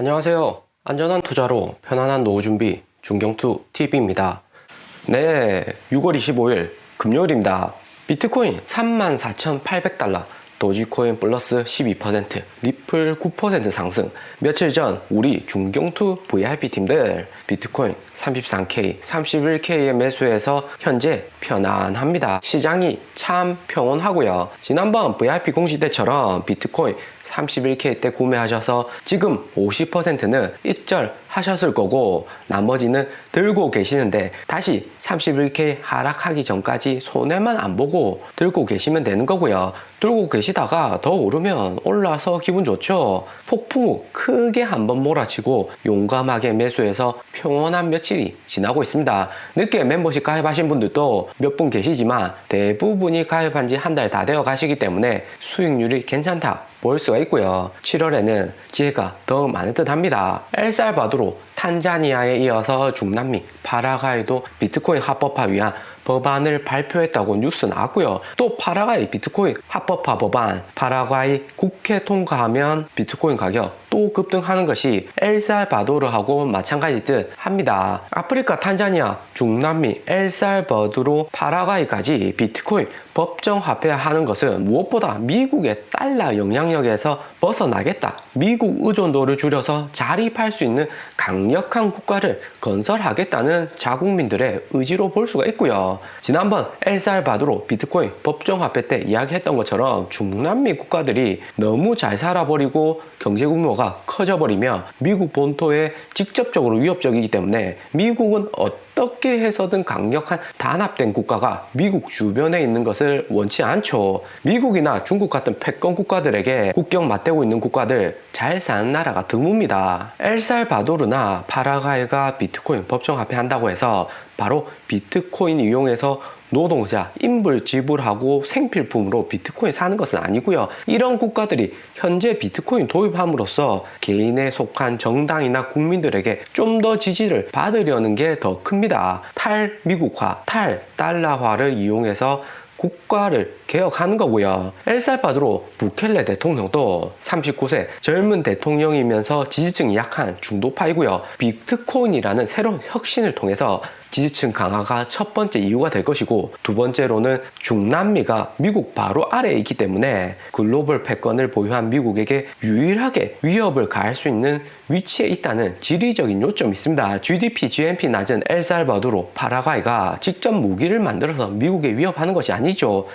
안녕하세요. 안전한 투자로 편안한 노후 준비 중경투 TV입니다. 네, 6월 25일 금요일입니다. 비트코인 34,800달러, 도지코인 플러스 12%, 리플 9% 상승. 며칠 전 우리 중경투 VIP 팀들 비트코인 33K, 31K에 매수해서 현재 편안합니다. 시장이 참 평온하고요. 지난번 VIP 공시 때처럼 비트코인 31K 때 구매하셔서 지금 50%는 입절 하셨을 거고 나머지는 들고 계시는데 다시 31K 하락하기 전까지 손해만 안 보고 들고 계시면 되는 거고요. 들고 계시다가 더 오르면 올라서 기분 좋죠. 폭풍 후 크게 한번 몰아치고 용감하게 매수해서 평온한 며칠이 지나고 있습니다. 늦게 멤버십 가입하신 분들도 몇 분 계시지만 대부분이 가입한 지 한 달 다 되어 가시기 때문에 수익률이 괜찮다 볼 수가 있고요. 7월에는 기회가 더 많을 듯 합니다. 엘살바도로 탄자니아에 이어서 중남미 파라과이도 비트코인 합법화 위한 법안을 발표했다고 뉴스 나왔고요. 또 파라과이 비트코인 합법화 법안 파라과이 국회 통과하면 비트코인 가격 또 급등하는 것이 엘살바도르하고 마찬가지 듯 합니다. 아프리카 탄자니아 중남미 엘살바도르 파라과이까지 비트코인 법정 화폐하는 것은 무엇보다 미국의 달러 영향력에서 벗어나겠다. 미국 의존도를 줄여서 자립할 수 있는 강력한 국가를 건설하겠다는 자국민들의 의지로 볼 수가 있고요. 지난번 엘살바도르 비트코인 법정 화폐 때 이야기했던 것처럼 중남미 국가들이 너무 잘 살아버리고 경제 규모가 커져버리면 미국 본토에 직접적으로 위협적이기 때문에 미국은 어 떻게 해서든 강력한 단합된 국가가 미국 주변에 있는 것을 원치 않죠. 미국이나 중국 같은 패권 국가들에게 국경 맞대고 있는 국가들 잘 사는 나라가 드뭅니다. 엘살바도르나 파라과이가 비트코인 법정 화폐 한다고 해서 바로 비트코인 이용해서 노동자, 인불 지불하고 생필품으로 비트코인 사는 것은 아니고요. 이런 국가들이 현재 비트코인 도입함으로써 개인에 속한 정당이나 국민들에게 좀 더 지지를 받으려는 게 더 큽니다. 탈미국화, 탈달러화를 이용해서 국가를 개혁하는 거고요. 엘살바도르 부켈레 대통령도 39세 젊은 대통령이면서 지지층이 약한 중도파이고요. 비트코인이라는 새로운 혁신을 통해서 지지층 강화가 첫 번째 이유가 될 것이고 두 번째로는 중남미가 미국 바로 아래에 있기 때문에 글로벌 패권을 보유한 미국에게 유일하게 위협을 가할 수 있는 위치에 있다는 지리적인 요점이 있습니다. GDP, GNP 낮은 엘살바도르, 파라과이가 직접 무기를 만들어서 미국에 위협하는 것이 아니죠.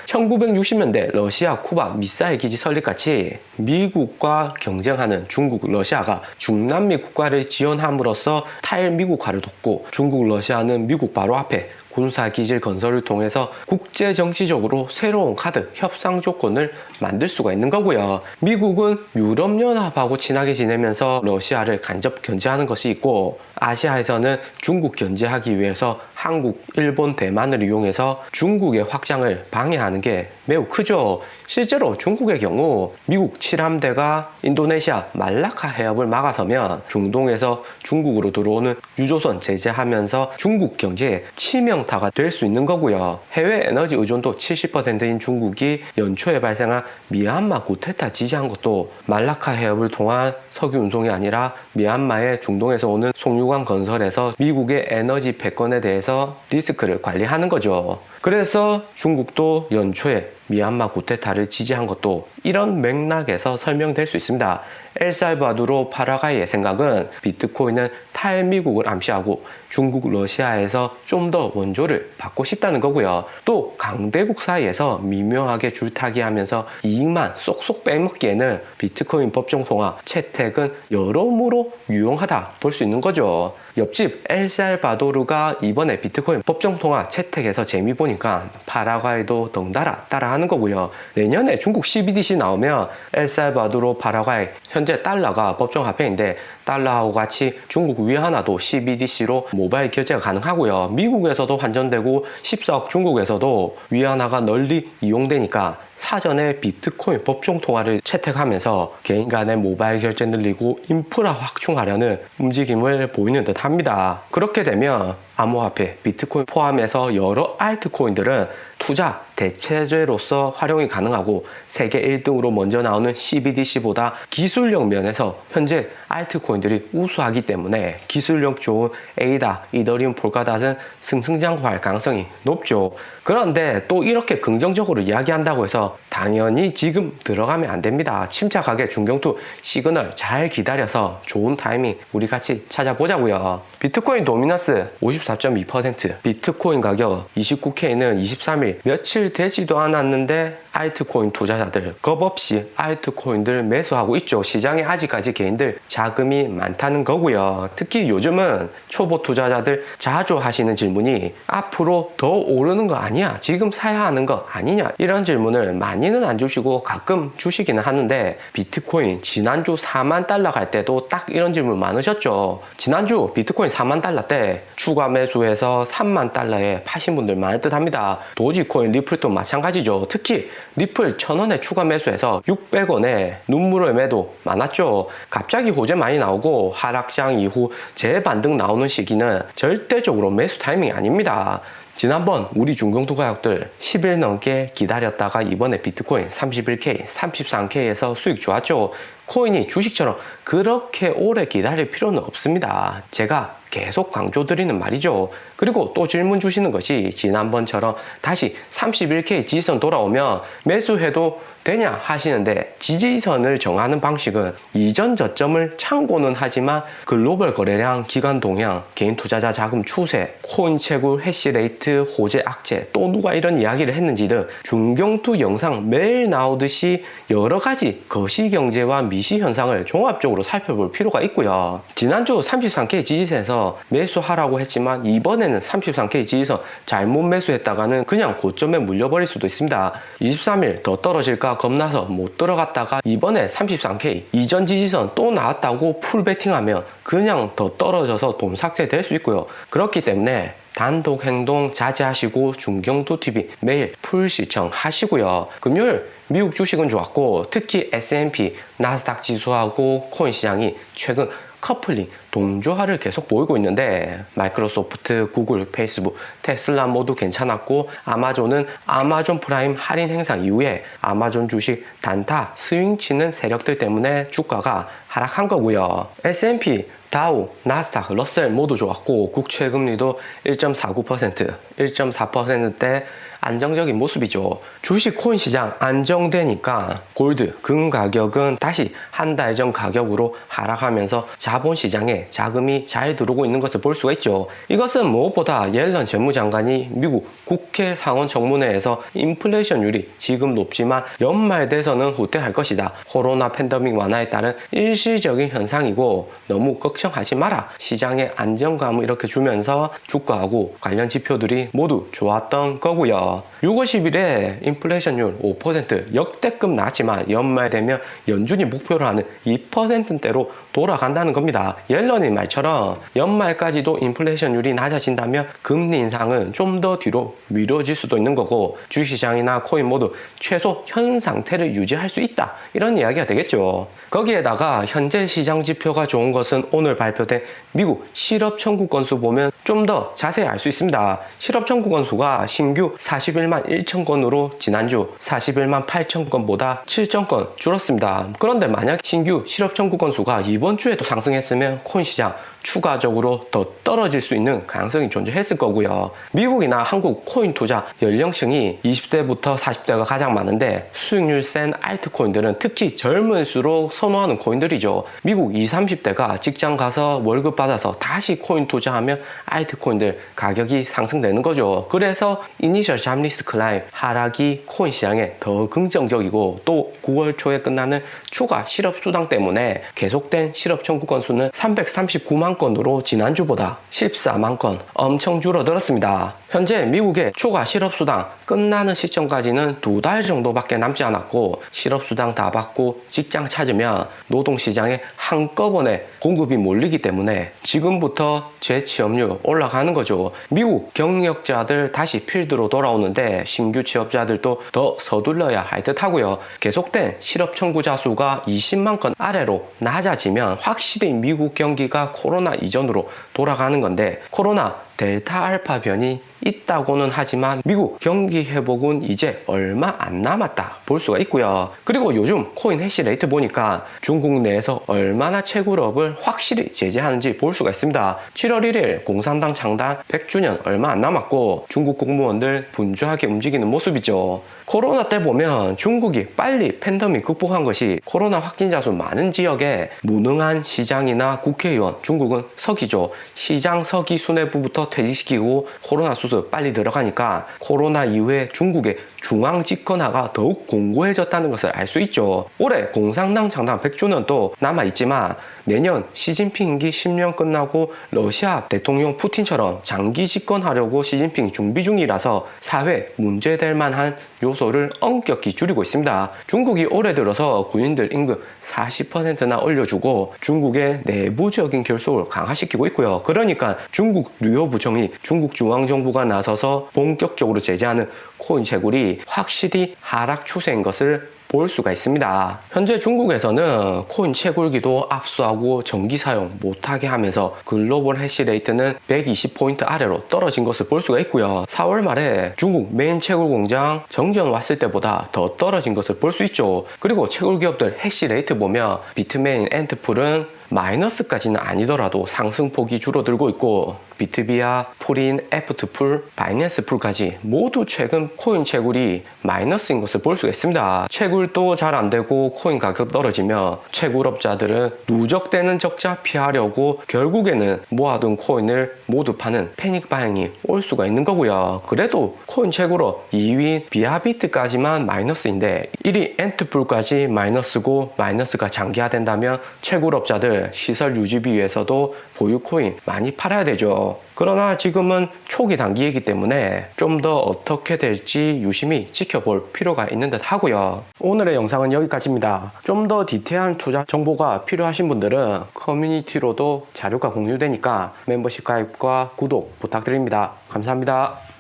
1960년대 러시아, 쿠바 미사일 기지 설립같이 미국과 경쟁하는 중국, 러시아가 중남미 국가를 지원함으로써 탈미국화를 돕고 중국, 러시아는 미국 바로 앞에 군사 기질 건설을 통해서 국제 정치적으로 새로운 카드 협상 조건을 만들 수가 있는 거고요. 미국은 유럽 연합하고 친하게 지내면서 러시아를 간접 견제하는 것이 있고 아시아에서는 중국 견제하기 위해서 한국, 일본, 대만을 이용해서 중국의 확장을 방해하는 게 매우 크죠. 실제로 중국의 경우 미국 7함대가 인도네시아 말라카 해협을 막아서면 중동에서 중국으로 들어오는 유조선 제재하면서 중국 경제에 치명타가 될 수 있는 거고요. 해외 에너지 의존도 70%인 중국이 연초에 발생한 미얀마 구테타 지지한 것도 말라카 해협을 통한 석유 운송이 아니라 미얀마의 중동에서 오는 송유관 건설에서 미국의 에너지 패권에 대해서 리스크를 관리하는 거죠. 그래서 중국도 연초에 미얀마 구테타를 지지한 것도 이런 맥락에서 설명될 수 있습니다. 엘살바도르 파라과이의 생각은 비트코인은 탈미국을 암시하고 중국, 러시아에서 좀 더 원조를 받고 싶다는 거고요. 또 강대국 사이에서 미묘하게 줄타기 하면서 이익만 쏙쏙 빼먹기에는 비트코인 법정 통화 채택은 여러모로 유용하다 볼 수 있는 거죠. 옆집 엘살바도르가 이번에 비트코인 법정 통화 채택에서 재미 보니까 파라과이도 덩달아 따라하는 거고요. 내년에 중국 CBDC 나오면 엘살바도르, 파라과이 현재 달러가 법정 화폐인데 달러하고 같이 중국 위안화도 CBDC로 모바일 결제가 가능하고요. 미국에서도 환전되고 14억 중국에서도 위안화가 널리 이용되니까 사전에 비트코인 법정 통화를 채택하면서 개인 간의 모바일 결제 늘리고 인프라 확충하려는 움직임을 보이는 듯 합니다. 그렇게 되면 암호화폐, 비트코인 포함해서 여러 알트코인들은 투자 대체제로서 활용이 가능하고 세계 1등으로 먼저 나오는 CBDC보다 기술력 면에서 현재 알트코인들이 우수하기 때문에 기술력 좋은 에이다, 이더리움, 폴카닷은 승승장구할 가능성이 높죠. 그런데 또 이렇게 긍정적으로 이야기한다고 해서 당연히 지금 들어가면 안 됩니다. 침착하게 중경투 시그널 잘 기다려서 좋은 타이밍 우리 같이 찾아보자고요. 비트코인 도미너스 54.2%, 비트코인 가격 29K는 23일 며칠 되지도 않았는데 알트코인 투자자들 겁없이 알트코인들 매수하고 있죠. 시장에 아직까지 개인들 자금이 많다는 거고요. 특히 요즘은 초보 투자자들 자주 하시는 질문이 앞으로 더 오르는 거 아니야? 지금 사야 하는 거 아니냐? 이런 질문을 많이는 안 주시고 가끔 주시기는 하는데 비트코인 지난주 4만 달러 갈 때도 딱 이런 질문 많으셨죠. 지난주 비트코인 4만 달러 때 추가 매수해서 3만 달러에 파신 분들 많을 듯 합니다. 도지코인 리플도 마찬가지죠. 특히 리플 1000원에 추가 매수해서 600원에 눈물의 매도 많았죠. 갑자기 호재 많이 나오고 하락장 이후 재반등 나오는 시기는 절대적으로 매수 타이밍이 아닙니다. 지난번 우리 중경투 가격들 10일 넘게 기다렸다가 이번에 비트코인 31K, 33K에서 수익 좋았죠. 코인이 주식처럼 그렇게 오래 기다릴 필요는 없습니다. 제가 계속 강조드리는 말이죠. 그리고 또 질문 주시는 것이 지난번처럼 다시 31K 지지선 돌아오면 매수해도 되냐 하시는데 지지선을 정하는 방식은 이전 저점을 참고는 하지만 글로벌 거래량, 기간 동향, 개인 투자자 자금 추세, 코인 채굴, 해시 레이트, 호재 악재 또 누가 이런 이야기를 했는지 등 중경투 영상 매일 나오듯이 여러 가지 거시 경제와 미시 현상을 종합적으로 살펴볼 필요가 있고요. 지난주 33K 지지선에서 매수하라고 했지만 이번에는 33K 지지선 잘못 매수했다가는 그냥 고점에 물려버릴 수도 있습니다. 23일 더 떨어질까 겁나서 못 들어갔다가 이번에 33K 이전 지지선 또 나왔다고 풀 베팅하면 그냥 더 떨어져서 돈 삭제될 수 있고요. 그렇기 때문에 단독 행동 자제하시고 중경도 TV 매일 풀 시청하시고요. 금요일 미국 주식은 좋았고 특히 S&P, 나스닥 지수하고 코인 시장이 최근 커플링, 동조화를 계속 보이고 있는데 마이크로소프트, 구글, 페이스북, 테슬라 모두 괜찮았고 아마존은 아마존 프라임 할인 행사 이후에 아마존 주식 단타 스윙 치는 세력들 때문에 주가가 하락한 거고요. S&P 다우, 나스닥, 러셀 모두 좋았고 국채 금리도 1.49%, 1.4%대 안정적인 모습이죠. 주식 코인 시장 안정되니까 골드, 금 가격은 다시 한 달 전 가격으로 하락하면서 자본 시장에 자금이 잘 들어오고 있는 것을 볼 수가 있죠. 이것은 무엇보다 옐런 재무장관이 미국 국회 상원 청문회에서 인플레이션율이 지금 높지만 연말 돼서는 후퇴할 것이다. 코로나 팬데믹 완화에 따른 일시적인 현상이고 너무 걱정하지 마라. 시장의 안정감을 이렇게 주면서 주가하고 관련 지표들이 모두 좋았던 거고요. 6월 10일에 인플레이션율 5% 역대급 나왔지만 연말 되면 연준이 목표로 하는 2%대로 돌아간다는 겁니다. 옐런의 말처럼 연말까지도 인플레이션율이 낮아진다면 금리 인상은 좀 더 뒤로 미뤄질 수도 있는 거고 주식시장이나 코인 모두 최소 현 상태를 유지할 수 있다. 이런 이야기가 되겠죠. 거기에다가 현재 시장 지표가 좋은 것은 오늘 발표된 미국 실업 청구 건수 보면 좀 더 자세히 알 수 있습니다. 실업 청구 건수가 신규 41만 1천 건으로 지난주 41만 8천 건보다 7천 건 줄었습니다. 그런데 만약 신규 실업 청구 건수가 이번 주에도 상승했으면 코인 시장 추가적으로 더 떨어질 수 있는 가능성이 존재했을 거고요. 미국이나 한국 코인 투자 연령층이 20대부터 40대가 가장 많은데 수익률 센 알트코인들은 특히 젊을수록 선호하는 코인들이죠. 미국 20, 30대가 직장 가서 월급 받아서 다시 코인 투자하면 알트코인들 가격이 상승되는 거죠. 그래서 이니셜 잠리스 클라임 하락이 코인 시장에 더 긍정적이고 또 9월 초에 끝나는 추가 실업 수당 때문에 계속된 실업 청구 건수는 339만 건으로 지난주보다 14만 건 엄청 줄어들었습니다. 현재 미국의 추가 실업수당 끝나는 시점까지는 두 달 정도밖에 남지 않았고 실업수당 다 받고 직장 찾으면 노동시장에 한꺼번에 공급이 몰리기 때문에 지금부터 재취업률 올라가는 거죠. 미국 경력자들 다시 필드로 돌아오는데 신규 취업자들도 더 서둘러야 할 듯 하고요. 계속된 실업 청구자 수가 20만 건 아래로 낮아지면 확실히 미국 경기가 코로나 이전으로 돌아가는 건데 코로나 델타 알파 변이 있다고는 하지만 미국 경기 회복은 이제 얼마 안 남았다 볼 수가 있고요. 그리고 요즘 코인 해시 레이트 보니까 중국 내에서 얼마나 채굴업을 확실히 제재하는지 볼 수가 있습니다. 7월 1일 공산당 창단 100주년 얼마 안 남았고 중국 공무원들 분주하게 움직이는 모습이죠. 코로나 때 보면 중국이 빨리 팬데믹 극복한 것이 코로나 확진자 수 많은 지역에 무능한 시장이나 국회의원 중국은 서기죠. 시장 서기 수뇌부부터 퇴직시키고 코로나 수술 빨리 들어가니까 코로나 이후에 중국의 중앙 집권화가 더욱 공고해졌다는 것을 알 수 있죠. 올해 공산당 창단 100주년도 남아있지만 내년 시진핑 임기 10년 끝나고 러시아 대통령 푸틴처럼 장기 집권하려고 시진핑 준비 중이라서 사회 문제될 만한 요소를 엄격히 줄이고 있습니다. 중국이 올해 들어서 군인들 임금 40%나 올려주고 중국의 내부적인 결속을 강화시키고 있고요. 그러니까 중국 류호부청이 중국 중앙정부가 나서서 본격적으로 제재하는 코인 채굴이 확실히 하락 추세인 것을 볼 수가 있습니다. 현재 중국에서는 코인 채굴기도 압수하고 전기 사용 못하게 하면서 글로벌 해시레이트는 120포인트 아래로 떨어진 것을 볼 수가 있고요. 4월 말에 중국 메인 채굴 공장 정전 왔을 때보다 더 떨어진 것을 볼 수 있죠. 그리고 채굴 기업들 해시레이트 보면 비트메인, 엔트풀은 마이너스까지는 아니더라도 상승폭이 줄어들고 있고 비트비아, 풀인, 애프트풀, 바이낸스 풀까지 모두 최근 코인 채굴이 마이너스인 것을 볼 수가 있습니다. 채굴도 잘 안 되고 코인 가격 떨어지면 채굴업자들은 누적되는 적자 피하려고 결국에는 모아둔 코인을 모두 파는 패닉 바잉이 올 수가 있는 거고요. 그래도 코인 채굴업 2위 비아비트까지만 마이너스인데 1위 엔트풀까지 마이너스고 마이너스가 장기화된다면 채굴업자들 시설 유지비 위해서도 보유 코인 많이 팔아야 되죠. 그러나 지금은 초기 단기이기 때문에 좀 더 어떻게 될지 유심히 지켜볼 필요가 있는 듯 하고요. 오늘의 영상은 여기까지입니다. 좀 더 디테일한 투자 정보가 필요하신 분들은 커뮤니티로도 자료가 공유되니까 멤버십 가입과 구독 부탁드립니다. 감사합니다.